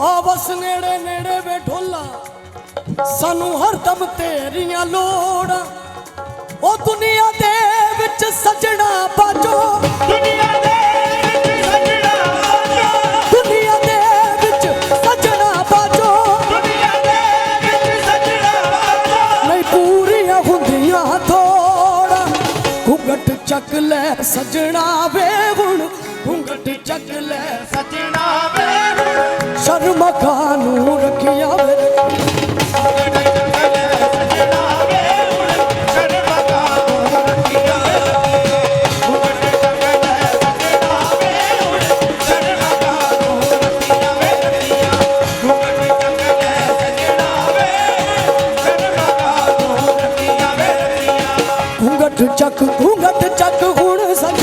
ਆਵਸ ਨੇੜੇ ਨੇੜੇ ਵੇ ਢੋਲਾ। ਸਾਨੂੰ ਹਰਦਮ ਤੇਰੀਆਂ ਲੋੜਾਂ। ਉਹ ਦੁਨੀਆ ਦੇ ਵਿੱਚ ਸਜਣਾ ਬਾਜੋ। ਦੁਨੀਆ ਦੇ ਵਿੱਚ ਸਜਣਾ ਬਾਜੋ। ਦੁਨੀਆ ਦੇ ਵਿੱਚ ਸਜਣਾ ਬਾਜੋ। ਦੁਨੀਆ ਦੇ ਵਿੱਚ ਸਜਣਾ ਬਾਜੋ। ਨਹੀਂ ਪੂਰੀਆਂ ਹੁੰਦੀਆਂ ਥੋੜਾ। ਘੁੰਗਟ ਚੱਕ ਲੈ ਸਜਣਾ ਵੇ ਹੁਣ। ਘੁੰਗਟ ਚੱਕ ਲੈ ਸਜਣਾ ਵੇ ਹੁਣ ਸ਼ਰਮ ਰੱਖਿਆ ਵੇ ਸਜਣਾ ਘੁੰਗਟ ਚੱਕ ਹੁਣ ਸ਼ਰਮਾ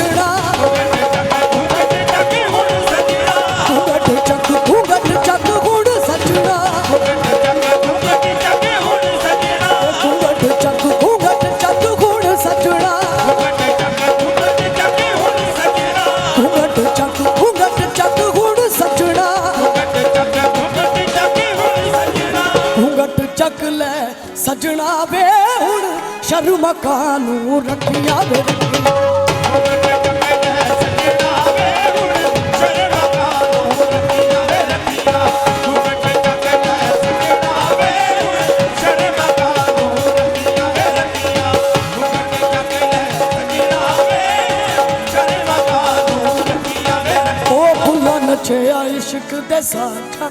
ਚੱਕ ਚੱਕ ਲੈ ਸਜਣਾ ਵੇ ਹੁਣ ਸ਼ਰਮ ਕਾਨੂੰ ਰੱਖਿਆ ਵੇ ਉਹ ਨਛਿਆ ਇਸ਼ਕ ਦੇ ਸਾਥਾ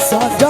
ਸਾਜਾ